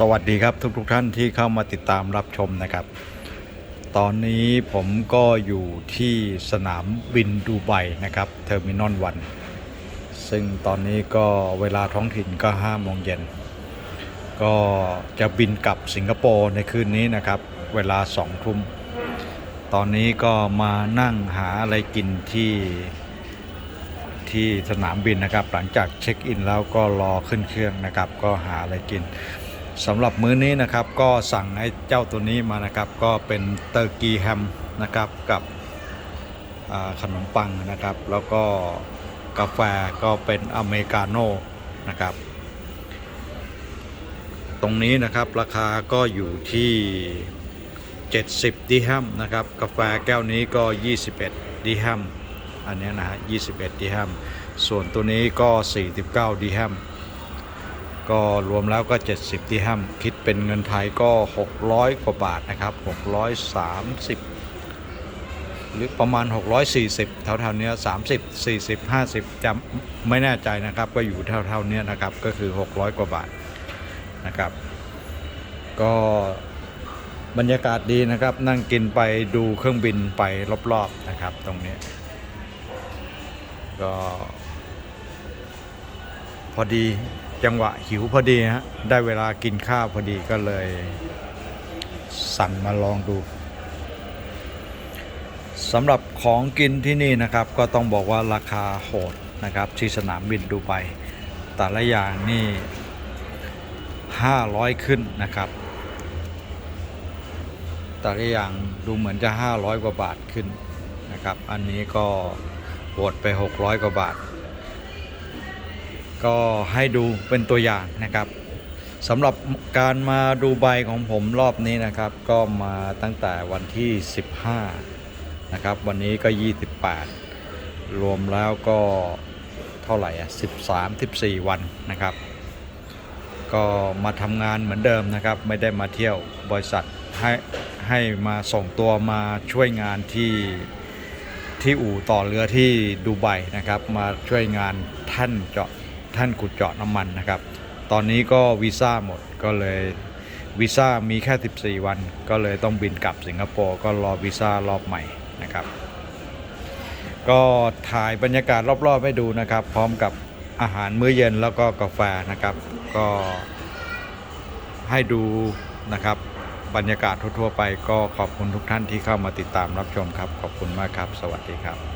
สวัสดีครับทุกทุกท่านที่เข้ามาติดตามรับชมนะครับ ตอนนี้ผมก็อยู่ที่สนามบินดูไบนะครับเทอร์มินอลวันซึ่งตอนนี้ก็เวลาท้องถิ่นก็5โมงเย็นก็จะบินกลับสิงคโปร์ในคืนนี้นะครับ เวลา2ทุ่มตอนนี้ก็มานั่งหาอะไรกินที่ที่สนามบินนะครับ หลังจากเช็คอินแล้วก็รอขึ้นเครื่องนะครับ ก็หาอะไรกิน สำหรับมื้อนี้นะครับก็สั่งให้เจ้าตัวนี้มานะครับก็เป็นเตอร์กีแฮมนะครับกับขนมปังนะครับ แล้วก็กาแฟก็เป็นอเมริกาโน่นะครับ ตรงนี้นะครับราคาก็อยู่ที่ 70ดิฮัมนะครับกาแฟแก้วนี้ก็ 21ดิฮัมอันนี้นะฮะ21ดิฮัมส่วนตัวนี้ก็ 49ดิฮัม ก็รวมแล้วก็ 70ดิฮัมคิดเป็นเงินไทยก็ 600 กว่าบาทนะครับ 630 หรือประมาณ 640แถวๆเนี้ย30 40 50จำไม่แน่ใจนะครับก็อยู่แถวๆเนี้ยนะครับก็คือ 600 กว่าบาทนะครับ ก็บรรยากาศดีนะครับ นั่งกินไปดูเครื่องบินไปรอบๆนะครับ ตรงนี้ก็พอดี จังหวะหิวพอดีฮะได้เวลากินข้าวพอดีก็เลย สั่งมาลองดูสำหรับของกินที่นี่นะครับ ก็ต้องบอกว่าราคาโหดนะครับ ที่สนามบินดูไบแต่ละอย่างนี่ 500 ขึ้นนะครับ แต่ละอย่างดูเหมือนจะ 500 กว่าบาทขึ้นนะครับ อันนี้ก็โหดไป 600 กว่าบาท ก็ให้ดูเป็นตัวอย่างนะครับสำหรับการมาดูไบของผมรอบนี้นะครับ ก็มาตั้งแต่วันที่ 15 นะครับ วันนี้ก็ 28 รวมแล้วก็เท่าไหร่อะ13 14 วันนะครับ ก็มาทำงานเหมือนเดิมนะครับ ไม่ได้มาเที่ยวบริษัทให้ให้มาส่งตัวมาช่วยงานที่ที่อู่ต่อเรือที่ดูไบนะครับ มาช่วยงานท่านเจาะ ท่านขุดเจาะน้ำมันนะครับ ตอนนี้ก็วีซ่าหมดก็เลยวีซ่ามีแค่ 14 วัน ก็เลยต้องบินกลับสิงคโปร์ก็รอวีซ่ารอบใหม่นะครับ ก็ถ่ายบรรยากาศรอบๆให้ดูนะครับ พร้อมกับอาหารมื้อเย็นแล้วก็กาแฟนะครับ ก็ให้ดูนะครับบรรยากาศทั่วๆไปก็ขอบคุณทุกท่านที่เข้ามาติดตามรับชมครับ ขอบคุณมากครับ สวัสดีครับ